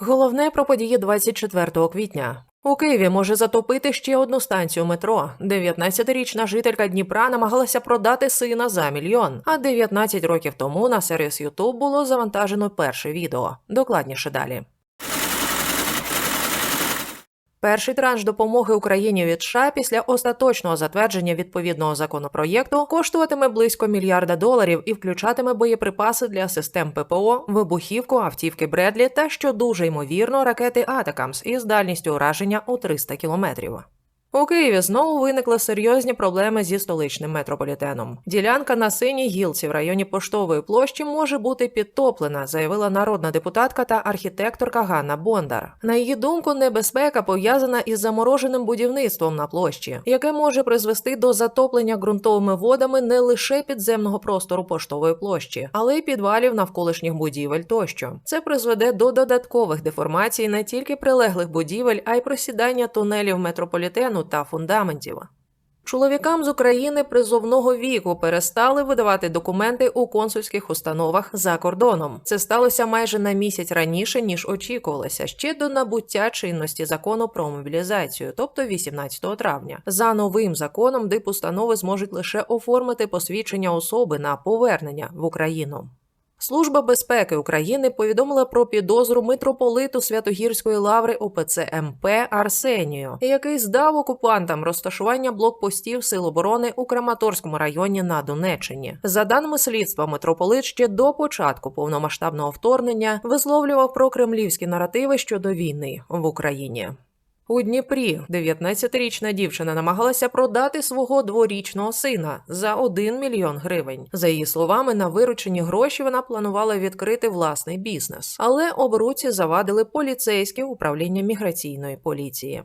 Головне про події 24 квітня. У Києві може затопити ще одну станцію метро. 19-річна жителька Дніпра намагалася продати сина за мільйон. А 19 років тому на сервіс YouTube було завантажено перше відео. Докладніше далі. Перший транш допомоги Україні від США після остаточного затвердження відповідного законопроєкту коштуватиме близько мільярда доларів і включатиме боєприпаси для систем ППО, вибухівку, автівки Бредлі та, що дуже ймовірно, ракети Атакамс із дальністю ураження у 300 кілометрів. У Києві знову виникли серйозні проблеми зі столичним метрополітеном. Ділянка на синій гілці в районі поштової площі може бути підтоплена, заявила народна депутатка та архітекторка Ганна Бондар. На її думку, небезпека пов'язана із замороженим будівництвом на площі, яке може призвести до затоплення ґрунтовими водами не лише підземного простору поштової площі, але й підвалів навколишніх будівель тощо. Це призведе до додаткових деформацій не тільки прилеглих будівель, а й просідання тунелів метрополітену та фундаментів. Чоловікам з України призовного віку перестали видавати документи у консульських установах за кордоном. Це сталося майже на місяць раніше ніж очікувалося, ще до набуття чинності закону про мобілізацію, тобто 18 травня. За новим законом дипустанови зможуть лише оформити посвідчення особи на повернення в Україну. Служба безпеки України повідомила про підозру митрополиту Святогірської лаври ОПЦ МП Арсенію, який здав окупантам розташування блокпостів Сил оборони у Краматорському районі на Донеччині. За даними слідства, митрополит ще до початку повномасштабного вторгнення висловлював про кремлівські наративи щодо війни в Україні. У Дніпрі 19-річна дівчина намагалася продати свого дворічного сина за 1 мільйон гривень. За її словами, на виручені гроші вона планувала відкрити власний бізнес, але оборуці завадили поліцейське управління міграційної поліції.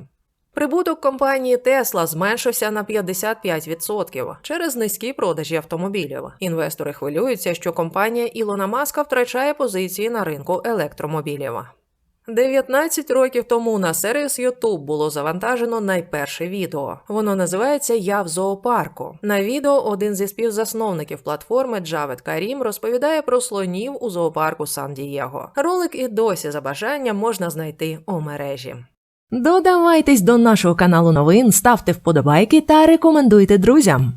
Прибуток компанії Тесла зменшився на 55% через низькі продажі автомобілів. Інвестори хвилюються, що компанія Ілона Маска втрачає позиції на ринку електромобілів. 19 років тому на сервіс YouTube було завантажено найперше відео. Воно називається Я в зоопарку. На відео один зі співзасновників платформи Джавед Карім розповідає про слонів у зоопарку Сан-Дієго. Ролик і досі за бажанням можна знайти у мережі. Додавайтесь до нашого каналу новин, ставте вподобайки та рекомендуйте друзям.